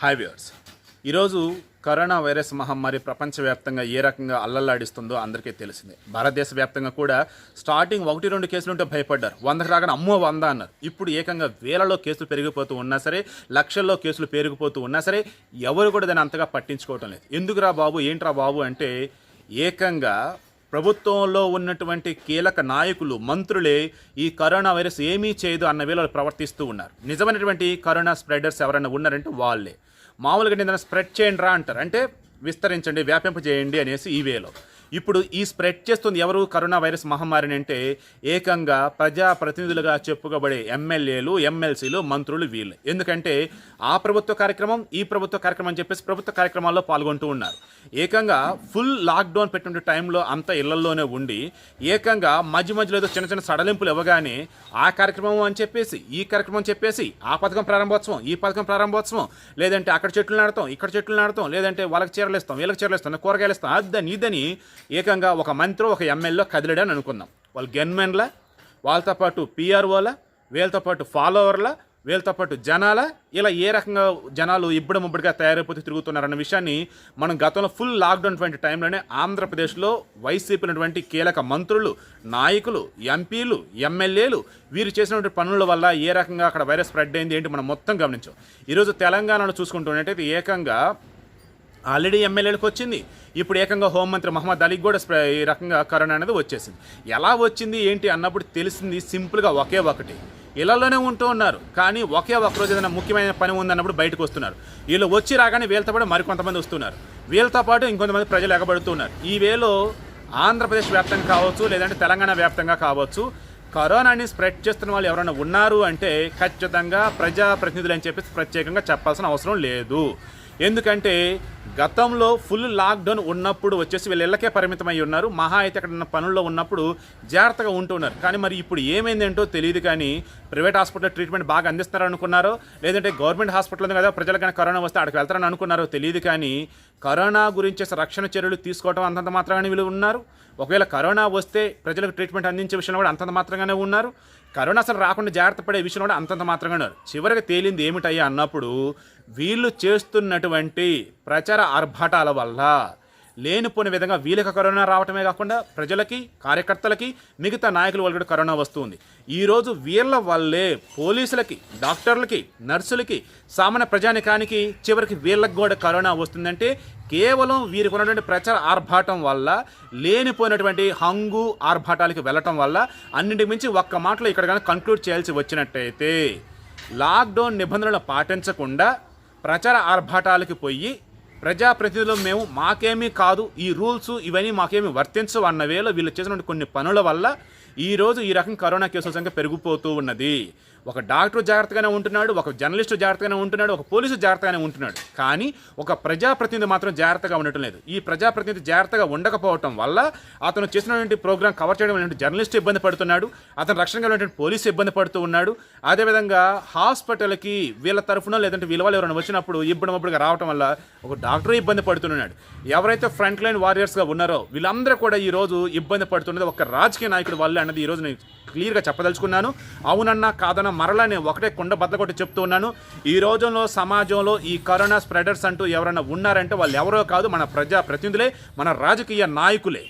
Hi viewers ఈరోజు corona virus మహమ్మారి ప్రపంచవ్యాప్తంగా ఏ రకంగా అల్లల్లాడిస్తుందో అందరికీ తెలిసిందే. భారతదేశ వ్యాప్తంగా కూడా స్టార్టింగ్ ఒకటి రెండు కేసులు ఉంటే భయపడ్డారు. వందకు రాగానే అమ్మో వంద అన్నారు. ఇప్పుడు ఏకంగా వేలలో కేసులు పెరిగిపోతూ ఉన్నా సరే లక్షల్లో కేసులు పెరిగిపోతూ ఉన్నా సరే ఎవరు కూడా దాన్ని అంతగా పట్టించుకోవటం లేదు. ఎందుకురా బాబు? ఏంట్రా బాబు? అంటే ఏకంగా ప్రభుత్వంలో ఉన్నటువంటి కీలక నాయకులు మంత్రులే ఈ కరోనా వైరస్ ఏమీ చేయదు అన్న వేళ ప్రవర్తిస్తూ ఉన్నారు. నిజమైనటువంటి కరోనా స్ప్రెడర్స్ ఎవరైనా ఉన్నారంటే వాళ్ళే. మామూలుగా ఏదైనా స్ప్రెడ్ చేయండి రా అంటారు. అంటే విస్తరించండి వ్యాపింప చేయండి అనేసి ఈ వేలో. ఇప్పుడు ఈ స్ప్రెడ్ చేస్తుంది ఎవరు? కరోనా వైరస్ మహమ్మారిని అంటే ఏకంగా ప్రజా ప్రతినిధులుగా చెప్పుకోబడే ఎమ్మెల్యేలు ఎమ్మెల్సీలు మంత్రులు వీళ్ళు. ఎందుకంటే ఆ ప్రభుత్వ కార్యక్రమం ఈ ప్రభుత్వ కార్యక్రమం అని చెప్పేసి ప్రభుత్వ కార్యక్రమాల్లో పాల్గొంటూ ఉన్నారు. ఏకంగా ఫుల్ లాక్డౌన్ పెట్టిన టైంలో అంతా ఇళ్ళలోనే ఉండి ఏకంగా మధ్య మధ్యలో ఏదో చిన్న చిన్న సడలింపులు ఇవ్వగానే ఆ కార్యక్రమం అని చెప్పేసి ఈ కార్యక్రమం అని చెప్పేసి ఆ పథకం ప్రారంభోత్సవం ఈ పథకం ప్రారంభోత్సవం లేదంటే అక్కడ చెట్లు నాడతాం ఇక్కడ చెట్లు నాడతాం లేదంటే వాళ్ళకి చీరలు ఇస్తాం వీళ్ళకి చీరలు ఇస్తాం కూరగాయలు ఇస్తాం అద్దని ఇదని ఏకంగా ఒక మంత్రి ఒక ఎమ్మెల్యే కదిలాడని అనుకుందాం. వాళ్ళు గన్మెన్ల వాళ్ళతో పాటు పిఆర్ఓల వీళ్ళతో పాటు ఫాలోవర్ల వీళ్ళతో పాటు జనాల ఇలా ఏ రకంగా జనాలు ఇబ్బడి ముబ్బడిగా తయారైపోతే తిరుగుతున్నారన్న విషయాన్ని మనం గతంలో ఫుల్ లాక్డౌన్ వంటి టైంలోనే ఆంధ్రప్రదేశ్లో వైసీపీ కీలక మంత్రులు నాయకులు ఎంపీలు ఎమ్మెల్యేలు వీరు చేసినటువంటి పనుల వల్ల ఏ రకంగా అక్కడ వైరస్ స్ప్రెడ్ అయింది ఏంటి మనం మొత్తం గమనించాం. ఈరోజు తెలంగాణలో చూసుకుంటున్నట్టయితే ఏకంగా ఆల్రెడీ ఎమ్మెల్యేలకు వచ్చింది. ఇప్పుడు ఏకంగా హోంమంత్రి మహమ్మద్ అలీకి కూడా ఈ రకంగా కరోనా అనేది వచ్చేసింది. ఎలా వచ్చింది ఏంటి అన్నప్పుడు తెలిసింది సింపుల్గా ఒకే ఒకటి. ఇళ్ళలోనే ఉంటూ ఉన్నారు కానీ ఒకే ఒక రోజు ఏదైనా ముఖ్యమైన పని ఉందన్నప్పుడు బయటకు వస్తున్నారు. వీళ్ళు వచ్చి రాగానే వీళ్ళతో పాటు మరికొంతమంది వస్తున్నారు. వీళ్ళతో పాటు ఇంకొంతమంది ప్రజలు ఎగబడుతున్నారు. ఈ వేలో ఆంధ్రప్రదేశ్ వ్యాప్తంగా కావచ్చు లేదంటే తెలంగాణ వ్యాప్తంగా కావచ్చు కరోనాని స్ప్రెడ్ చేస్తున్న వాళ్ళు ఎవరైనా ఉన్నారు అంటే ఖచ్చితంగా ప్రజాప్రతినిధులు అని చెప్పేసి ప్రత్యేకంగా చెప్పాల్సిన అవసరం లేదు. ఎందుకంటే గతంలో ఫుల్ లాక్డౌన్ ఉన్నప్పుడు వచ్చేసి వీళ్ళు ఇళ్ళకే పరిమితమై ఉన్నారు. మహా అయితే అక్కడ పనుల్లో ఉన్నప్పుడు జాగ్రత్తగా ఉంటున్నారు కానీ మరి ఇప్పుడు ఏమైందేంటో తెలియదు కానీ ప్రైవేట్ హాస్పిటల్ ట్రీట్మెంట్ బాగా అందిస్తున్నారు అనుకున్నారో లేదంటే గవర్నమెంట్ హాస్పిటల్ కదా ప్రజలు కానీ కరోనా వస్తే అక్కడికి వెళ్తారని అనుకున్నారో తెలియదు కానీ కరోనా గురించి రక్షణ చర్యలు తీసుకోవడం అంతంత మాత్రమే వీళ్ళు ఉన్నారు. ఒకవేళ కరోనా వస్తే ప్రజలకు ట్రీట్మెంట్ అందించే విషయంలో కూడా అంతంత మాత్రంగానే ఉన్నారు. కరోనా అసలు రాకుండా జాగ్రత్త పడే విషయంలో కూడా అంతంత మాత్రంగా ఉన్నారు. చివరికి తేలింది ఏమిటయ్యా అన్నప్పుడు వీళ్ళు చేస్తున్నటువంటి ప్రచార ఆర్భాటాల వల్ల లేనిపోని విధంగా వీళ్ళకి కరోనా రావటమే కాకుండా ప్రజలకి కార్యకర్తలకి మిగతా నాయకుల వల్ల కూడా కరోనా వస్తుంది. ఈరోజు వీళ్ళ వల్లే పోలీసులకి డాక్టర్లకి నర్సులకి సామాన్య ప్రజానికానికి చివరికి వీళ్ళకి కూడా కరోనా వస్తుందంటే కేవలం వీరికి ఉన్నటువంటి ప్రచార ఆర్భాటం వల్ల లేనిపోయినటువంటి హంగు ఆర్భాటాలకి వెళ్ళటం వల్ల అన్నింటికి మించి ఒక్క మాటలో ఇక్కడ కానీ కంక్లూడ్ చేయాల్సి వచ్చినట్టయితే లాక్డౌన్ నిబంధనలు పాటించకుండా ప్రచార ఆర్భాటాలకి పోయి ప్రజాప్రతినిధులు మేము మాకేమీ కాదు ఈ రూల్స్ ఇవన్నీ మాకేమీ వర్తించవు అన్న వేళ వీళ్ళు చేసినటువంటి కొన్ని పనుల వల్ల ఈరోజు ఈ రకం కరోనా కేసుల సంఖ్య పెరిగిపోతూ ఉన్నది. ఒక డాక్టర్ జాగ్రత్తగానే ఉంటున్నాడు ఒక జర్నలిస్ట్ జాగ్రత్తగానే ఉంటున్నాడు ఒక పోలీసు జాగ్రత్తగానే ఉంటున్నాడు. కానీ ఒక ప్రజాప్రతినిధి మాత్రం జాగ్రత్తగా ఉండటం లేదు. ఈ ప్రజాప్రతినిధి జాగ్రత్తగా ఉండకపోవటం వల్ల అతను చేసినటువంటి ప్రోగ్రామ్ కవర్ చేయడం అనేటువంటి జర్నలిస్ట్ ఇబ్బంది పడుతున్నాడు అతను రక్షణగా ఉన్నటువంటి పోలీసు ఇబ్బంది పడుతూ ఉన్నాడు. అదేవిధంగా హాస్పిటల్కి వీళ్ళ తరఫున లేదంటే వీళ్ళ వాళ్ళు ఎవరైనా వచ్చినప్పుడు ఇబ్బడమప్పుడుగా రావటం వల్ల ఒక డాక్టర్ ఇబ్బంది పడుతున్నాడు. ఎవరైతే ఫ్రంట్ లైన్ వారియర్స్గా ఉన్నారో వీళ్ళందరూ కూడా ఈ రోజు ఇబ్బంది పడుతున్నది ఒక రాజకీయ నాయకుడు వల్ల అన్నది ఈ రోజు నేను క్లియర్గా చెప్పదలుచుకున్నాను. అవునన్నా కాదన్నా మరలా నేను ఒకటే కుండ బద్దకొట్టి చెప్తూ ఉన్నాను. ఈ రోజుల్లో సమాజంలో ఈ కరోనా స్ప్రెడర్స్ అంటూ ఎవరైనా ఉన్నారంటే వాళ్ళు ఎవరో కాదు మన ప్రజా ప్రతినిధులే మన రాజకీయ నాయకులే.